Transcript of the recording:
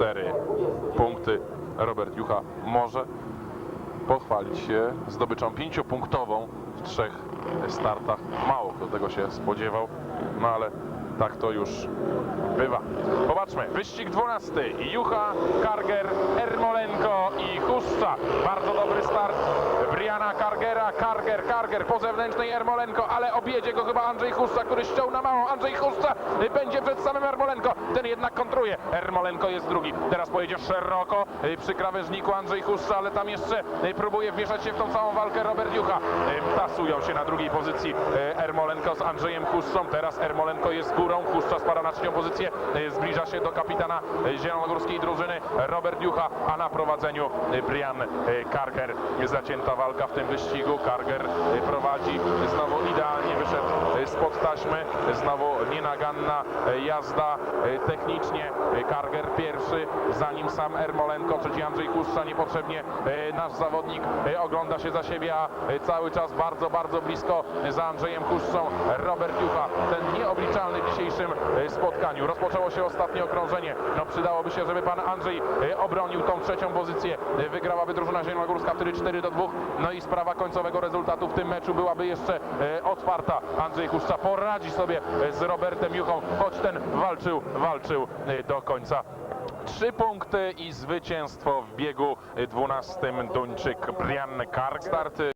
cztery punkty. Robert Jucha może pochwalić się zdobyczą pięciopunktową w trzech startach. Mało kto tego się spodziewał, no ale tak to już bywa. Popatrzmy, wyścig 12. Jucha, Karger, Ermolenko i Kargera. Karger, Karger po zewnętrznej Ermolenko, ale objedzie go chyba Andrzej Huszcza, który ściął na małą. Andrzej Huszcza będzie przed samym Ermolenko. Ten jednak kontruje. Ermolenko jest drugi. Teraz pojedzie szeroko y, przy krawężniku Andrzej Huszcza, ale tam jeszcze y, próbuje wmieszać się w tą całą walkę Robert Jucha. Y, Tasują się na drugiej pozycji y, Ermolenko z Andrzejem Huszczą. Teraz Ermolenko jest górą. Huszcza spada na trzecią pozycję. Y, Zbliża się do kapitana zielonogórskiej drużyny Robert Jucha, a na prowadzeniu Brian Karger. Zacięta walka w tym wyścigu. Karger y, prowadzi. Znowu idealnie wyszedł taśmy. Znowu nienaganna y, jazda y, technicznie. Karger pierwszy, za nim sam Ermolenko, trzeci Andrzej Huszcza. Niepotrzebnie nasz zawodnik ogląda się za siebie, a cały czas bardzo, bardzo blisko za Andrzejem Huszczą. Robert Jucha, ten nieobliczalny w dzisiejszym spotkaniu. Rozpoczęło się ostatnie okrążenie. No przydałoby się, żeby pan Andrzej obronił tą trzecią pozycję. Wygrałaby drużyna zielonogórska wtedy 4 do 2. No i sprawa końcowego rezultatu w tym meczu byłaby jeszcze otwarta. Andrzej Huszcza poradzi sobie y, z Robertem Juchą, choć ten walczył, walczył y, do końca. Trzy punkty i zwycięstwo w biegu y, 12 Duńczyk Brian Karg. Starty